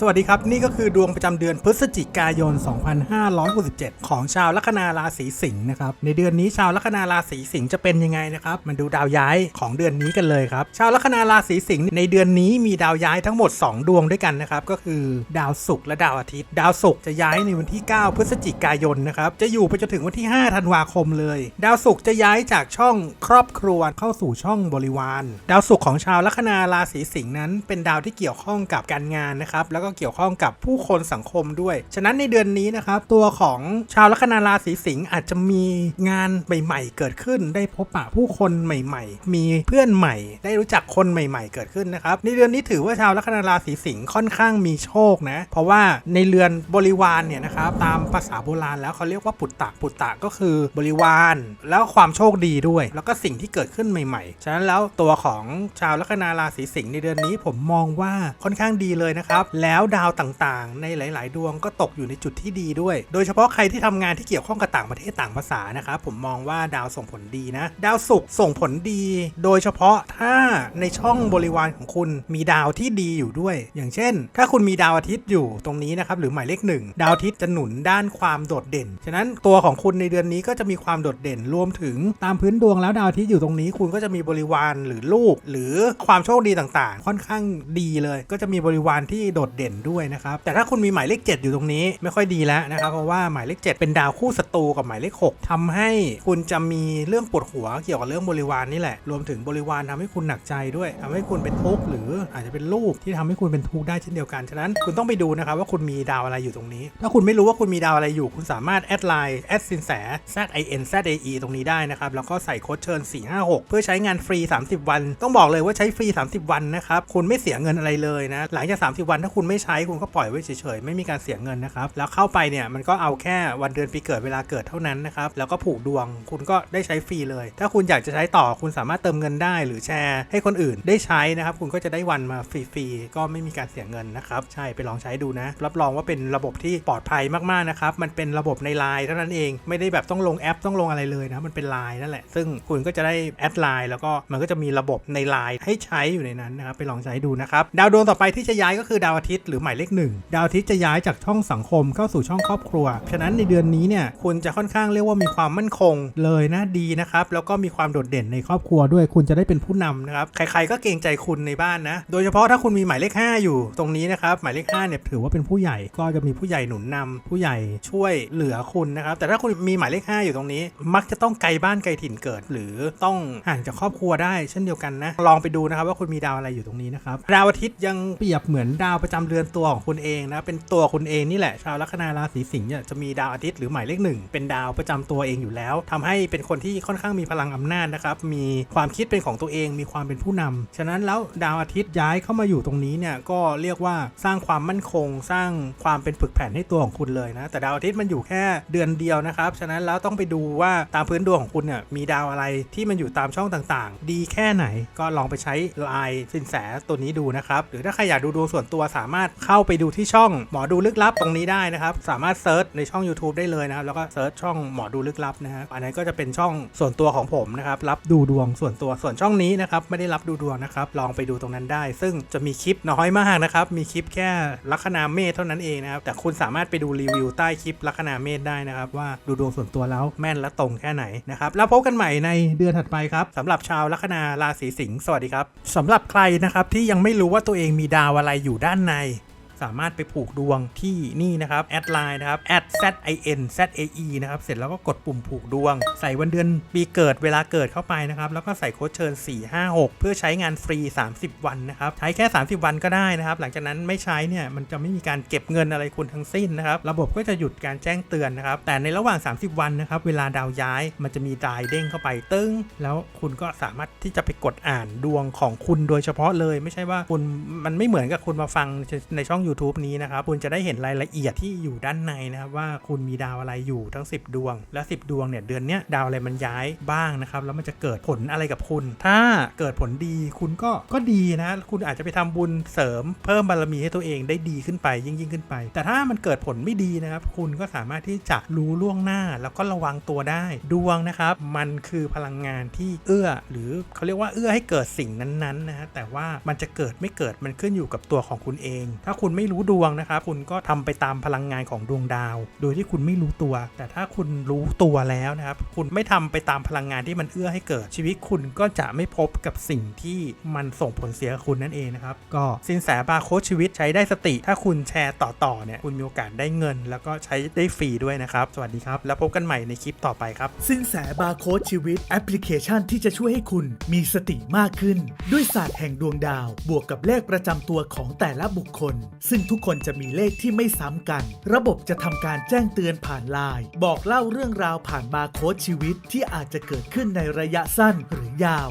สวัสดีครับ นี่ก็คือดวงประจำเดือนพฤศจิกายน 2567 ของชาวลัคนาราศีสิงห์นะครับ ในเดือนนี้ชาวลัคนาราศีสิงห์จะเป็นยังไงนะครับมาดูดาวย้ายของเดือนนี้กันเลยครับ ชาวลัคนาราศีสิงห์ในเดือนนี้มีดาวย้ายทั้งหมด 2 ดวงด้วยกันนะครับ ก็คือดาวศุกร์และดาวอาทิตย์ ดาวศุกร์จะย้ายในวันที่ 9 พฤศจิกายนนะครับ จะอยู่ไปจนถึงวันที่ 5 ธันวาคมเลย ดาวศุกร์จะย้ายจากช่องครอบครัวเข้าสู่ช่องบริวาร ดาวศุกร์ของชาวลัคนาราศีสิงห์นั้น เป็นดาวที่เกี่ยวข้องกับการงานนะครับ แล้วก็เกี่ยวข้องกับผู้คนสังคมด้วย ฉะนั้นในเดือนนี้นะครับ ตัวของชาวลัคนาราศีสิงห์อาจจะมีงานใหม่ๆ เกิดขึ้น ได้พบปะผู้คนใหม่ ๆ มีเพื่อนใหม่ ได้รู้จักคนใหม่ ๆ เกิดขึ้นนะครับ ในเดือนนี้ถือว่าชาวลัคนาราศีสิงห์ค่อนข้างมีโชคนะ เพราะว่าในเรือนบริวารเนี่ยนะครับตามภาษาโบราณแล้วเขาเรียกว่าปุตตะปุตตะก็คือบริวารแล้วความโชคดีด้วย แล้วก็สิ่งที่เกิดขึ้นใหม่ ๆ ฉะนั้นแล้วตัวของชาวลัคนาราศีสิงห์ในเดือนนี้ผมมองว่าค่อนข้างดีเลยนะครับแล้แล้วดาวต่างๆ ในหลาย ๆ ดวงก็ตกอยู่ในจุดที่ดีด้วย โดยเฉพาะใครที่ทำงานที่เกี่ยวข้องกับต่างประเทศต่างภาษานะครับผมมองว่าดาวส่งผลดีนะ ดาวศุกร์ส่งผลดี โดยเฉพาะถ้าในช่องบริวารของคุณมีดาวที่ดีอยู่ด้วย อย่างเช่น ถ้าคุณมีดาวอาทิตย์อยู่ตรงนี้นะครับหรือหมายเลขหนึ่งดาวอาทิตย์จะหนุนด้านความโดดเด่น ฉะนั้นตัวของคุณในเดือนนี้ก็จะมีความโดดเด่นรวมถึงตามพื้นดวงแล้วดาวอาทิตย์อยู่ตรงนี้ คุณก็จะมีบริวารหรือลูก หรือความโชคดีต่างๆ ค่อนข้างดีเลย ก็จะมีบริวารที่โดดเด่นด้วยนะครับ แต่ถ้าคุณมีหมายเลข 7 อยู่ตรงนี้ไม่ค่อยดีแล้วนะครับ เพราะว่าหมายเลข 7 เป็นดาวคู่ศัตรูกับหมายเลข 6ทำให้คุณจะมีเรื่องปวดหัวเกี่ยวกับเรื่องบริวารนี่แหละ รวมถึงบริวารทำให้คุณหนักใจด้วยทำให้คุณเป็นทุกข์หรืออาจจะเป็นลูกที่ทำให้คุณเป็นทุกข์ได้เช่นเดียวกัน ฉะนั้นคุณต้องไปดูนะครับว่าคุณมีดาวอะไรอยู่ตรงนี้ ถ้าคุณไม่รู้ว่าคุณมีดาวอะไรอยู่ คุณสามารถแอดไลน์แอดสินแส z i n z a e ตรงนี้ได้นะครับ แล้วก็ใส่โค้ดเชิญ 456 เพื่อใช้งานฟรี 30 วัน ต้องบอกเลยว่าใช้ฟรี 30 วันนะครับ คุณไม่เสียเงินอะไรเลยนะ หลังจาก 30 วันถ้าคุณไม่ใช้คุณก็ปล่อยไว้เฉยๆ ไม่มีการเสียเงินนะครับ แล้วเข้าไปเนี่ยมันก็เอาแค่วันเดือนปีเกิดเวลาเกิดเท่านั้นนะครับ แล้วก็ผูกดวง คุณก็ได้ใช้ฟรีเลย ถ้าคุณอยากจะใช้ต่อคุณสามารถเติมเงินได้ หรือแชร์ให้คนอื่นได้ใช้นะครับ คุณก็จะได้วันมาฟรีๆ ก็ไม่มีการเสียเงินนะครับ ใช่ ไปลองใช้ดูนะ รับรองว่าเป็นระบบที่ปลอดภัยมากๆนะครับ มันเป็นระบบในไลน์เท่านั้นเอง ไม่ได้แบบต้องลงแอปต้องลงอะไรเลยนะ มันเป็นไลน์นั่นแหละ ซึ่งคุณก็จะได้แอดไลน์แล้วก็มันก็จะมีระบบในไลน์ให้ใช้อยู่ในนั้นนะครับ ไปลองใช้ดูนะครับ ดาวดวงต่อไปที่จะย้ายก็คือดาวอาทิตย์หรือหมายเลขหนึ่งดาวอาทิตย์จะย้ายจากช่องสังคมเข้าสู่ช่องครอบครัว ฉะนั้นในเดือนนี้เนี่ยคุณจะค่อนข้างเรียกว่ามีความมั่นคงเลยนะดีนะครับ แล้วก็มีความโดดเด่นในครอบครัวด้วย คุณจะได้เป็นผู้นำนะครับใครๆก็เกรงใจคุณในบ้านนะ โดยเฉพาะถ้าคุณมีหมายเลข 5 อยู่ตรงนี้นะครับหมายเลข5เนี่ยถือว่าเป็นผู้ใหญ่ก็จะมีผู้ใหญ่หนุนนำผู้ใหญ่ช่วยเหลือคุณนะครับแต่ถ้าคุณมีหมายเลข 5 อยู่ตรงนี้ มักจะต้องไกลบ้านไกลถิ่นเกิด หรือต้องห่างจากครอบครัวได้เช่นเดียวกันนะลองไปดูนะครับว่าคุณมีดาวอะไรอยู่ตรงนี้นะครับดาวอาทิตย์ยังเปรียบเหมือนดาวประจำเรือนตัวของคุณเองนะเป็นตัวคุณเองนี่แหละชาวลัคนาราศีสิงห์เนี่ยจะมีดาวอาทิตย์หรือหมายเลขหนึ่งเป็นดาวประจำตัวเองอยู่แล้วทำให้เป็นคนที่ค่อนข้างมีพลังอำนาจนะครับมีความคิดเป็นของตัวเอง มีความเป็นผู้นำฉะนั้นแล้วดาวอาทิตย์ย้ายเข้ามาอยู่ตรงนี้เนี่ยก็เรียกว่าสร้างความมั่นคง สร้างความเป็นฝึกแผ่นให้ตัวของคุณเลยนะแต่ดาวอาทิตย์มันอยู่แค่เดือนเดียวนะครับฉะนั้นแล้วต้องไปดูว่าตามพื้นดวงของคุณเนี่ยมีดาวอะไรที่มันอยู่ตามช่องต่างๆ ดีแค่ไหนก็ลองไปใช้ไลน์สินแสตัวนี้ดูนะครับหรือถ้าใครอยากดูดวงส่วนตัวสามารถเข้าไปดูที่ช่องหมอดูลึกลับตรงนี้ได้นะครับ สามารถเซิร์ชในช่อง YouTube ได้เลยนะครับ แล้วก็เซิร์ชช่องหมอดูลึกลับนะครับอันนี้นก็จะเป็นช่องส่วนตัวของผมนะครับ รับดูดวงส่วนตัวส่วนช่องนี้นะครับ ไม่ได้รับดูดวงนะครับ ลองไปดูตรงนั้นได้ ซึ่งจะมีคลิปน้อยมากนะครับ มีคลิปแค่ลัคนาเมษเท่านั้นเองนะครับ แต่คุณสามารถไปดูรีวิวใต้คลิปลัคนาเมษได้นะครับ ว่าดูดวงส่วนตัวแล้วแม่นและตรงแค่ไหนนะครับ แล้วพบกันใหม่ในเดือนถัดไปครับสำหรับชาวลัคนาราศีสิงห์สวัสดีครับสำหรับใครนะครับที่ยังไม่รู้ว่าตัวเองมีดาวอะไรอยู่ด้านใน สามารถไปผูกดวงที่นี่นะครับแอดไลน์นะครับแอด z i n z a e นะครับ เสร็จแล้วก็กดปุ่มผูกดวง ใส่วันเดือนปีเกิดเวลาเกิดเข้าไปนะครับ แล้วก็ใส่โค้ดเชิญ 456 เพื่อใช้งานฟรี 30 วันนะครับ ใช้แค่ 30 วันก็ได้นะครับ หลังจากนั้นไม่ใช้เนี่ยมันจะไม่มีการเก็บเงินอะไรคุณทั้งสิ้นนะครับ ระบบก็จะหยุดการแจ้งเตือนนะครับ แต่ในระหว่าง 30 วันนะครับ เวลาดาวย้ายมันจะมีดายเด้งเข้าไปตึ้ง แล้วคุณก็สามารถที่จะไปกดอ่านดวงของคุณโดยเฉพาะเลย ไม่ใช่ว่าคุณมันไม่เหมือนกับคุณมาฟังในช่อง YouTube นี้นะครับคุณจะได้เห็นรายละเอียดที่อยู่ด้านในนะครับว่าคุณมีดาวอะไรอยู่ทั้ง 10 ดวง และ 10 ดวงเนี่ยเดือนเนี้ยดาวอะไรมันย้ายบ้างนะครับแล้วมันจะเกิดผลอะไรกับคุณ ถ้าเกิดผลดีคุณก็ก็ดีนะคุณอาจจะไปทำบุญเสริมเพิ่มบารมีให้ตัวเองได้ดีขึ้นไปยิ่งยิ่งขึ้นไป แต่ถ้ามันเกิดผลไม่ดีนะครับ คุณก็สามารถที่จะรู้ล่วงหน้าแล้วก็ระวังตัวได้ดวงนะครับ มันคือพลังงานที่เอื้อ หรือเขาเรียกว่าเอื้อให้เกิดสิ่งนั้นๆนะฮะแต่ว่ามันจะเกิดไม่เกิดมันขึ้นอยู่กับตัวของคุณเอง ถ้าคุณไม่รู้ดวงนะครับ คุณก็ทำไปตามพลังงานของดวงดาว โดยที่คุณไม่รู้ตัว แต่ถ้าคุณรู้ตัวแล้วนะครับ คุณไม่ทำไปตามพลังงานที่มันเอื้อให้เกิด ชีวิตคุณก็จะไม่พบกับสิ่งที่มันส่งผลเสียคุณนั่นเองนะครับ ก็สินแสบาร์โค้ดชีวิตใช้ได้สติ ถ้าคุณแชร์ต่อๆเนี่ย คุณมีโอกาสได้เงิน แล้วก็ใช้ได้ฟรีด้วยนะครับ สวัสดีครับ แล้วพบกันใหม่ในคลิปต่อไปครับ สินแสบาร์โค้ดชีวิตแอปพลิเคชันที่จะช่วยให้คุณมีสติมากขึ้น ด้วยศาสตร์แห่งดวงดาว บวกกับเลขประจำตัวของแต่ละบุคคลซึ่งทุกคนจะมีเลขที่ไม่ซ้ำกัน ระบบจะทำการแจ้งเตือนผ่านไลน์บอกเล่าเรื่องราวผ่านบาร์โค้ดชีวิตที่อาจจะเกิดขึ้นในระยะสั้นหรือยาว